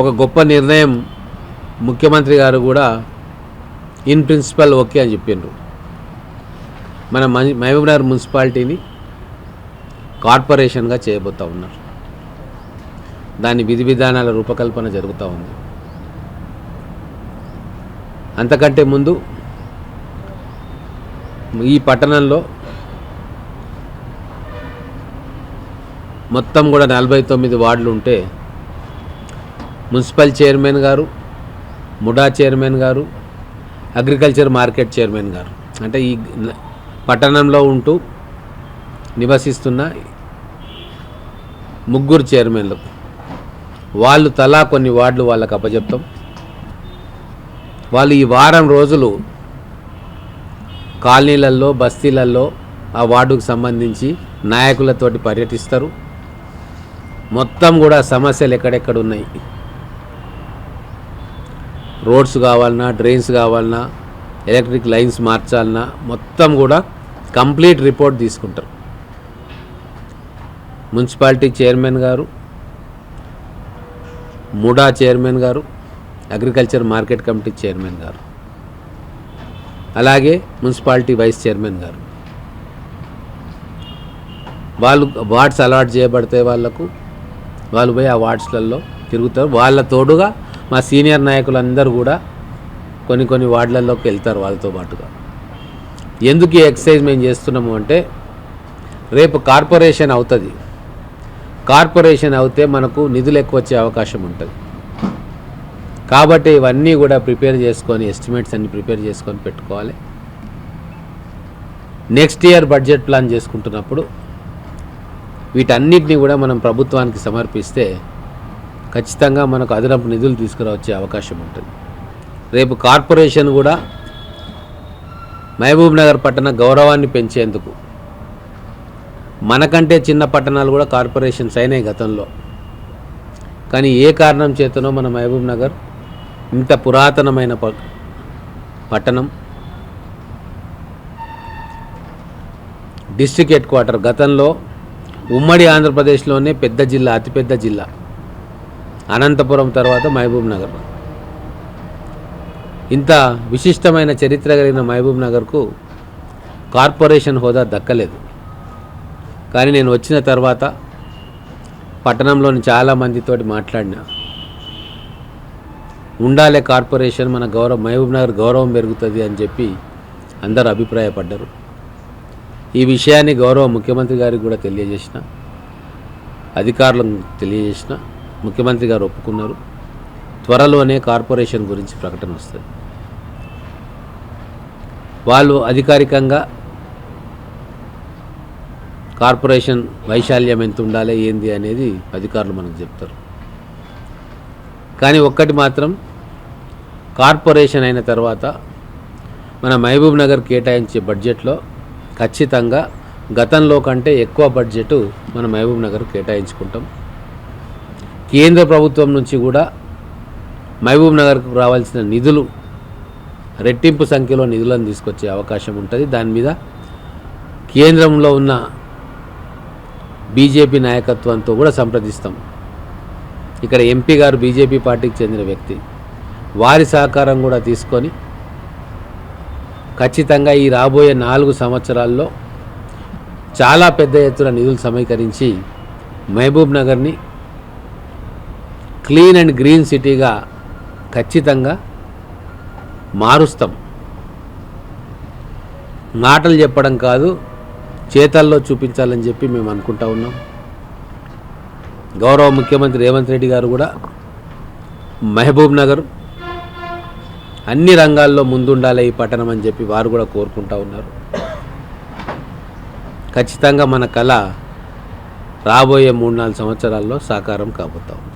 ఒక గొప్ప నిర్ణయం ముఖ్యమంత్రి గారు కూడా ఇన్ ప్రిన్సిపల్ ఓకే అని చెప్పిండ్రు. మన మహబూబ్నగర్ మున్సిపాలిటీని కార్పొరేషన్గా చేయబోతూ ఉన్నారు. దాని విధి విధానాల రూపకల్పన జరుగుతూ ఉంది. అంతకంటే ముందు ఈ పట్టణంలో మొత్తం కూడా నలభై తొమ్మిది వార్డులు ఉంటే మున్సిపల్ చైర్మన్ గారు ముడా చైర్మన్ గారు అగ్రికల్చర్ మార్కెట్ చైర్మన్ గారు. అంటే ఈ పట్టణంలో ఉంటూ నివసిస్తున్న ముగ్గురు చైర్మన్లు. వాళ్ళు తలా కొన్ని వార్డులు వాళ్ళకి అప్పచెప్తాం వాళ్ళు ఈ వారం రోజులు కాలనీలలో బస్తీలలో ఆ వార్డుకు సంబంధించి నాయకులతోటి పర్యటిస్తారు. మొత్తం కూడా సమస్యలు ఎక్కడెక్కడ ఉన్నాయి? రోడ్స్ కావాలన్నా డ్రైన్స్ కావాలన్నా ఎలక్ట్రిక్ లైన్స్ మార్చాలన్నా మొత్తం కూడా కంప్లీట్ రిపోర్ట్ తీసుకుంటారు. మున్సిపాలిటీ చైర్మన్ గారు ముడా చైర్మన్ గారు అగ్రికల్చర్ మార్కెట్ కమిటీ చైర్మన్ గారు అలాగే మున్సిపాలిటీ వైస్ చైర్మన్ గారు. వాళ్ళు వార్డ్స్ అలాట్ చేయబడితే వాళ్ళకు వాళ్ళు పోయి ఆ వార్డ్స్లలో తిరుగుతారు. వాళ్ళ తోడుగా మా సీనియర్ నాయకులందరూ కూడా కొన్ని కొన్ని వార్డులలోకి వెళ్తారు వాళ్ళతో పాటుగా. ఎందుకు ఈ ఎక్సర్సైజ్ మేము చేస్తున్నాము అంటే రేపు కార్పొరేషన్ అవుతుంది. కార్పొరేషన్ అవుతే మనకు నిధులు ఎక్కువ వచ్చే అవకాశం ఉంటుంది. కాబట్టి ఇవన్నీ కూడా ప్రిపేర్ చేసుకొని ఎస్టిమేట్స్ అన్ని ప్రిపేర్ చేసుకొని పెట్టుకోవాలి. నెక్స్ట్ ఇయర్ బడ్జెట్ ప్లాన్ చేసుకుంటున్నప్పుడు వీటన్నిటిని కూడా మనం ప్రభుత్వానికి సమర్పిస్తే ఖచ్చితంగా మనకు అదనపు నిధులు తీసుకురావచ్చే అవకాశం ఉంటుంది. రేపు కార్పొరేషన్ కూడా మహబూబ్ నగర్ పట్టణ గౌరవాన్ని పెంచేందుకు మనకంటే చిన్న పట్టణాలు కూడా కార్పొరేషన్స్ అయినాయి గతంలో. కానీ ఏ కారణం చేతనో మన మహబూబ్ నగర్ ఇంత పురాతనమైన ప- పట్టణం. డిస్ట్రిక్ట్ హెడ్ క్వార్టర్ గతంలో ఉమ్మడి ఆంధ్రప్రదేశ్లోనే పెద్ద జిల్లా అతిపెద్ద జిల్లా. అనంతపురం తర్వాత మహబూబ్ నగర్. ఇంత విశిష్టమైన చరిత్ర కలిగిన మహబూబ్ నగర్కు కార్పొరేషన్ హోదా దక్కలేదు. కానీ నేను వచ్చిన తర్వాత పట్టణంలోని చాలా మందితోటి మాట్లాడినా. ఉండాలే కార్పొరేషన్ మన గౌరవ మహబూబ్ నగర్ గౌరవం పెరుగుతుంది అని చెప్పి అందరూ అభిప్రాయపడ్డారు. ఈ విషయాన్ని గౌరవ ముఖ్యమంత్రి గారికి కూడా తెలియజేసిన అధికారులకు తెలియజేసిన ముఖ్యమంత్రి గారు ఒప్పుకున్నారు. త్వరలోనే కార్పొరేషన్ గురించి ప్రకటన వస్తుంది. వాళ్ళు అధికారికంగా కార్పొరేషన్ వైశాల్యం ఎంత ఉండాలి ఏంది అనేది అధికారులు మనకు చెప్తారు. కానీ ఒక్కటి మాత్రం కార్పొరేషన్ అయిన తర్వాత మన మహబూబ్ నగర్ కేటాయించే బడ్జెట్లో ఖచ్చితంగా గతంలో కంటే ఎక్కువ బడ్జెట్ మన మహబూబ్ నగర్ కేటాయించుకుంటాం. కేంద్ర ప్రభుత్వం నుంచి కూడా మహబూబ్ నగర్కు రావాల్సిన నిధులు రెట్టింపు సంఖ్యలో నిధులను తీసుకొచ్చే అవకాశం ఉంటుంది. దాని మీద కేంద్రంలో ఉన్న బీజేపీ నాయకత్వంతో కూడా సంప్రదిస్తాం. ఇక్కడ ఎంపీ గారు బీజేపీ పార్టీకి చెందిన వ్యక్తి వారి సహకారం కూడా తీసుకొని ఖచ్చితంగా ఈ రాబోయే నాలుగు సంవత్సరాల్లో చాలా పెద్ద ఎత్తున నిధులు సమీకరించి మహబూబ్ నగర్ని క్లీన్ అండ్ గ్రీన్ సిటీగా ఖచ్చితంగా మారుస్తాం. మాటలు చెప్పడం కాదు చేతల్లో చూపించాలని చెప్పి మేము అనుకుంటా ఉన్నాం. గౌరవ ముఖ్యమంత్రి రేవంత్ రెడ్డి గారు కూడా మహబూబ్ నగర్ అన్ని రంగాల్లో ముందుండాలి ఈ పట్టణం అని చెప్పి వారు కూడా కోరుకుంటా ఉన్నారు. ఖచ్చితంగా మన కళ రాబోయే మూడు నాలుగు సంవత్సరాల్లో సాకారం కాబోతా ఉంది.